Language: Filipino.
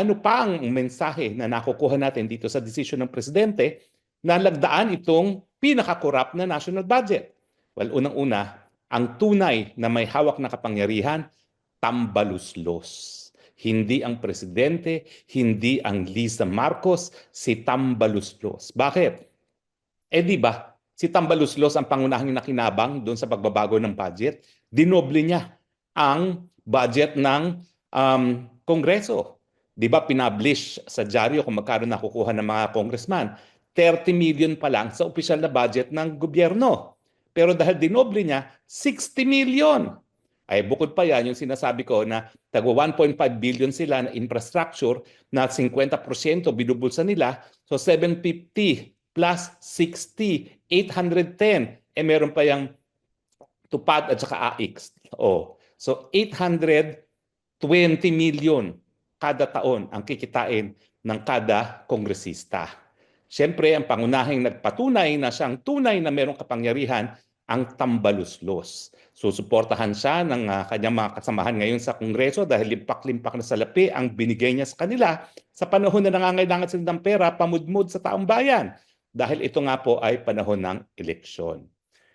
ano pa ang mensahe na nakukuha natin dito sa desisyon ng presidente na lagdaan itong pinaka-corrupt na national budget? Well, unang-una, ang tunay na may hawak na kapangyarihan, tambaluslos. Hindi ang presidente, hindi ang Lisa Marcos, si Tambaluslos. Bakit? Eh di ba, si Tambaluslos ang pangunahing nakinabang doon sa pagbabago ng budget. Dinoble niya ang budget ng um, Kongreso. Di ba, pinablish sa dyaryo kung magkano nakukuha ng mga congressman. 30 million pa lang sa opisyal na budget ng gobyerno. Pero dahil dinoble niya, 60 million. Ay bukod pa yan, yung sinasabi ko na tagwa 1.5 billion sila na infrastructure na 50% binubulsa nila. So 750 plus 60, 810. Eh meron pa yung tupad at saka AX. Oh. So 820 million kada taon ang kikitain ng kada kongresista. Siyempre, ang pangunahing nagpatunay na siyang tunay na merong kapangyarihan ang tambaluslos. Susuportahan siya ng uh, kanyang mga kasamahan ngayon sa Kongreso dahil limpak-limpak na salapi ang binigay niya sa kanila sa panahon na nangangailangan sila ng pera pamudmud sa taong bayan. Dahil ito nga po ay panahon ng eleksyon.